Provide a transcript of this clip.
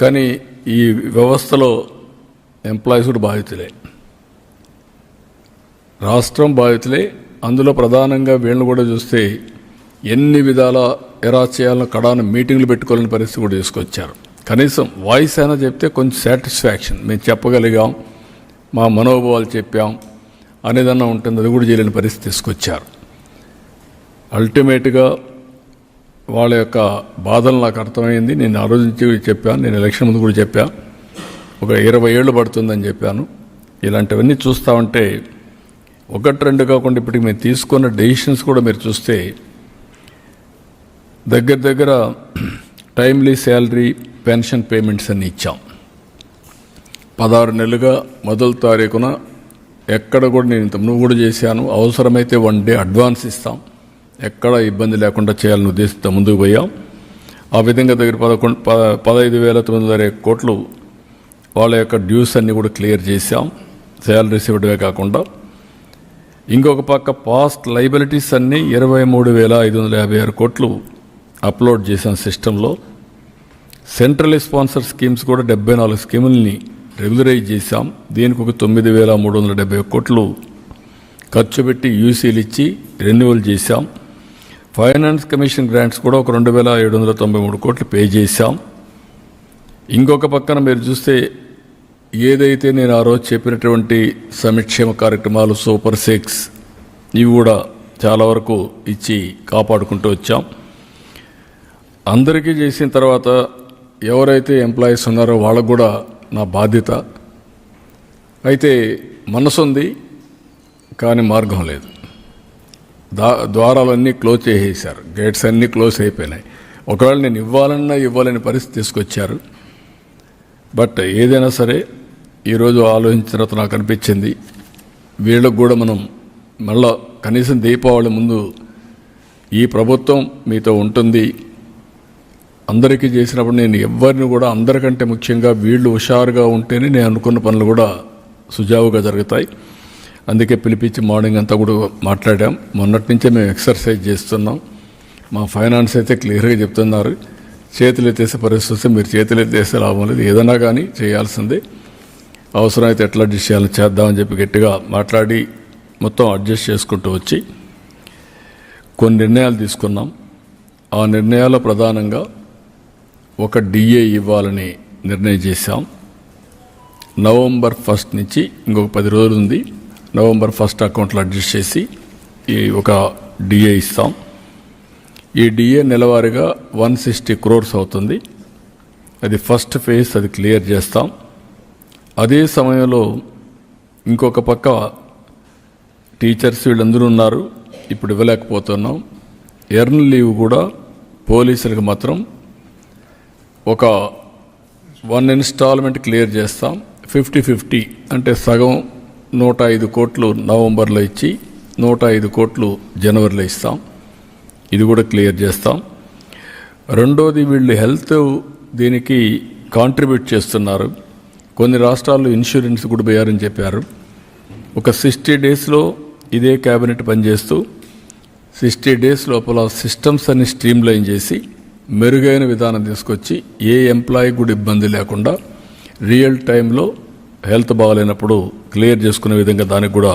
కానీ ఈ వ్యవస్థలో ఎంప్లాయీస్ కూడా బాధితులే. రాష్ట్రం బాధితులే. అందులో ప్రధానంగా వీళ్ళని కూడా చూస్తే ఎన్ని విధాల ఎలా చేయాలని కడాన మీటింగ్లు పెట్టుకోవాలని పరిస్థితి కూడా తీసుకొచ్చారు. కనీసం వాయిస్ అయినా చెప్తే కొంచెం సాటిస్ఫాక్షన్ మేము చెప్పగలిగాం మా మనోభావాలు చెప్పాం అనేదన్నా ఉంటుంది అది కూడా చేయలేని పరిస్థితి తీసుకొచ్చారు. అల్టిమేట్గా వాళ్ళ యొక్క బాధలు నాకు అర్థమైంది. నేను ఆ రోజు నుంచి చెప్పాను. నేను ఎలక్షన్ ముందు కూడా చెప్పాను ఒక ఇరవై ఏళ్ళు పడుతుందని చెప్పాను. ఇలాంటివన్నీ చూస్తూ ఉంటే ఒకటి రెండు కాకుండా ఇప్పటికి మేము తీసుకున్న డెసిషన్స్ కూడా మీరు చూస్తే దగ్గర దగ్గర టైమ్లీ శాలరీ పెన్షన్ పేమెంట్స్ అన్ని ఇచ్చాం. పదహారు నెలలుగా మొదటి తారీఖున ఎక్కడ కూడా నేను ఇంత నువ్వు కూడా చేశాను. అవసరమైతే వన్ డే అడ్వాన్స్ ఇస్తాం. ఎక్కడ ఇబ్బంది లేకుండా చేయాలని ఉద్దేశంతో ముందుకు పోయాం. ఆ విధంగా దగ్గర పదకొండు ప పదహైదు వేల తొమ్మిది వందల కోట్లు వాళ్ళ యొక్క డ్యూస్ అన్నీ కూడా క్లియర్ చేశాం. శాలరీస్ ఇవ్వడమే కాకుండా. ఇంకొక పక్క పాస్ట్ లైబిలిటీస్ అన్నీ ఇరవై మూడు వేల ఐదు వందల యాభై ఆరు కోట్లు అప్లోడ్ చేశాం సిస్టంలో. సెంట్రల్ స్పాన్సర్ స్కీమ్స్ కూడా డెబ్బై నాలుగు స్కీముల్ని రెగ్యులరైజ్ చేశాం. దీనికి ఒక తొమ్మిది వేల మూడు వందల డెబ్బై కోట్లు ఖర్చు పెట్టి యూసీలు ఇచ్చి రెన్యువల్ చేశాం. ఫైనాన్స్ కమిషన్ గ్రాంట్స్ కూడా ఒక రెండు వేల ఏడు వందల తొంభై మూడు కోట్లు పే చేశాం. ఇంకొక పక్కన మీరు చూస్తే ఏదైతే నేను ఆ రోజు చెప్పినటువంటి సంక్షేమ కార్యక్రమాలు సూపర్ సిక్స్ ఇవి కూడా చాలా వరకు ఇచ్చి కాపాడుకుంటూ వచ్చాం. అందరికీ చేసిన తర్వాత ఎవరైతే ఎంప్లాయీస్ ఉన్నారో వాళ్ళకు కూడా నా బాధ్యత. అయితే మనసు ఉంది కానీ మార్గం లేదు. దా ద్వారాలన్నీ క్లోజ్ చేసేసారు గేట్స్ అన్నీ క్లోజ్ అయిపోయినాయి. ఒకవేళ నేను ఇవ్వాలన్నా ఇవ్వాలని పరిస్థితి తీసుకొచ్చారు. బట్ ఏదైనా సరే ఈరోజు ఆలోచించిన తర్వాత నాకు అనిపించింది వీళ్ళకు కూడా మనం మళ్ళా కనీసం దీపావళి ముందు ఈ ప్రభుత్వం మీతో ఉంటుంది. అందరికీ చేసినప్పుడు నేను ఎవరిని కూడా అందరికంటే ముఖ్యంగా వీళ్ళు హుషారుగా ఉంటేనే నేను అనుకున్న పనులు కూడా సుజావుగా జరుగుతాయి. అందుకే పిలిపించి మార్నింగ్ అంతా కూడా మాట్లాడాం. మొన్నటి నుంచే మేము ఎక్సర్సైజ్ చేస్తున్నాం. మా ఫైనాన్స్ అయితే క్లియర్గా చెప్తున్నారు. చేతులు ఎత్తేసే పరిస్థితి వస్తే మీరు చేతులు ఎత్తేసే లాభం లేదు. ఏదైనా కానీ చేయాల్సిందే. అవసరమైతే ఎట్లా అడ్జస్ట్ చేద్దామని చెప్పి గట్టిగా మాట్లాడి మొత్తం అడ్జస్ట్ చేసుకుంటూ వచ్చి కొన్ని నిర్ణయాలు తీసుకున్నాం. ఆ నిర్ణయాల్లో ప్రధానంగా ఒక డిఏ ఇవ్వాలని నిర్ణయం చేశాం. నవంబర్ ఫస్ట్ నుంచి ఇంకొక పది రోజులు ఉంది. నవంబర్ ఫస్ట్ అకౌంట్లో అడ్జస్ట్ చేసి ఈ ఒక డిఏ ఇస్తాం. ఈ డిఏ నెలవారీగా వన్ సిక్స్టీ క్రోర్స్ అవుతుంది. అది ఫస్ట్ ఫేజ్ అది క్లియర్ చేస్తాం. అదే సమయంలో ఇంకొక పక్క టీచర్స్ వీళ్ళందరూ ఉన్నారు. ఇప్పుడు ఇవ్వలేకపోతున్నాం. ఎర్న్ లీవ్ కూడా పోలీసులకు మాత్రం ఒక వన్ ఇన్స్టాల్మెంట్ క్లియర్ చేస్తాం. ఫిఫ్టీ ఫిఫ్టీ అంటే సగం నూట ఐదు కోట్లు నవంబర్లో ఇచ్చి నూట ఐదు కోట్లు జనవరిలో ఇస్తాం. ఇది కూడా క్లియర్ చేస్తాం. రెండోది వీళ్ళు హెల్త్ దీనికి కాంట్రిబ్యూట్ చేస్తున్నారు. కొన్ని రాష్ట్రాల్లో ఇన్సూరెన్స్ కూడా పోయారని చెప్పారు. ఒక సిక్స్టీ డేస్లో ఇదే క్యాబినెట్ పనిచేస్తూ సిక్స్టీ డేస్ లోపల సిస్టమ్స్ అన్ని స్ట్రీమ్లైన్ చేసి మెరుగైన విధానం తీసుకొచ్చి ఏ ఎంప్లాయీ కూడా ఇబ్బంది లేకుండా రియల్ టైంలో హెల్త్ బాగాలేనప్పుడు క్లియర్ చేసుకునే విధంగా దానికి కూడా